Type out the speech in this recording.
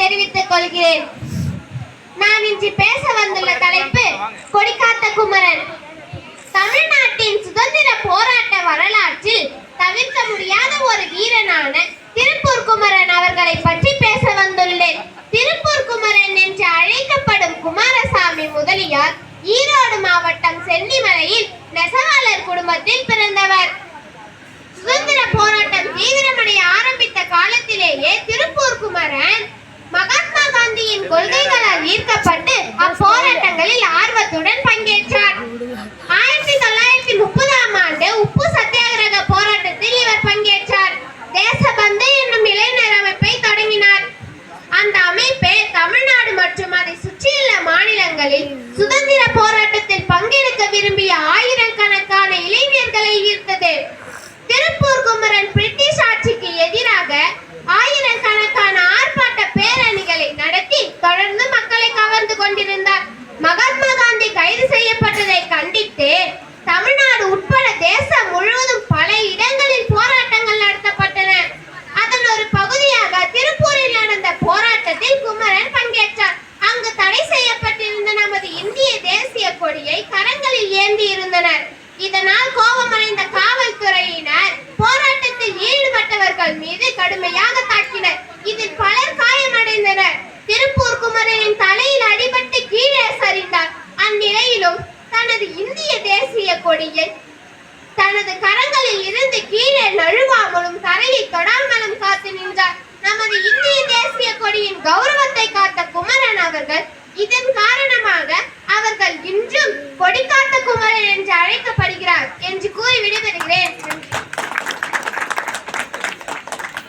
தெரிவித்துக் கொள்கிறேன். நான் இன்று பேச வந்துள்ள தலைப்பு கொடிக்காத்த குமரன். தமிழ்நாட்டின் சுதந்திர போராட்ட வரலாற்றில் தவிர்க்க முடியாத ஒரு வீரனான திருப்பூர் குமரன் அவர்களை பற்றி பேச வந்துள்ளேன். திருப்பூர் குமரன் என்று அழைக்கப்படும் குமாரசாமி முதலியார் ஈரோடு மாவட்டம் சென்னிமலையில் நெசவாளர் குடும்பத்தில் பிறந்தவர். சுதந்திர போராட்டம் தீவிரமடைய ஆரம்பித்த காலத்திலேயே திருப்பூர் குமரன் மகாத்மா காந்தியின் கொள்கைகளால் ஈர்க்கப்பட்டு அப்போராட்டங்களில் ஆர்வத்துடன் பங்கேற்றார். ஆயிரத்தி தொள்ளாயிரத்தி முப்பதாம் ஆண்டு உப்பு சத்தியாகிரக போராட்டத்தில் இவர் பங்கேற்றார். தேசபந்து என்னும் இளைஞர் அமைப்பை தொடங்கினார். அந்த அமைப்பே தமிழ்நாடு மற்றும் அதை சுற்றியுள்ள மாநிலங்களில் சுதந்திர போராட்டத்தில் பங்கெடுக்க விரும்பிய ஆயிரக்கணக்கான கரங்களில் ஏந்தி இருந்தனர். இதனால் கோபமடைந்த காவல்துறையினர் போராட்டத்தில் ஈடுபட்டவர்கள் மீது கடுமையாக தாக்கினர். இதில் பலர் காயமடைந்தனர். திருப்பூர் குமரனின் தலையில் அடிபட்டு கீழே சரிந்தார். அந்நிலையிலும் தனது இந்திய தேசிய கொடியில் தனது கரங்களில் இருந்து கீழே நழுவாமலும் தரையை தொடாமலும் காத்து நின்றார். நமது இந்திய தேசிய கொடியின் கௌரவத்தை காத்த குமரன் அவர்கள் இதன் காரணமாக அவர்கள் இன்றும் கொடிக்காத்த குமரன் என்று அழைக்கப்படுகிறார் என்று கூறி விடைபெறுகிறேன்.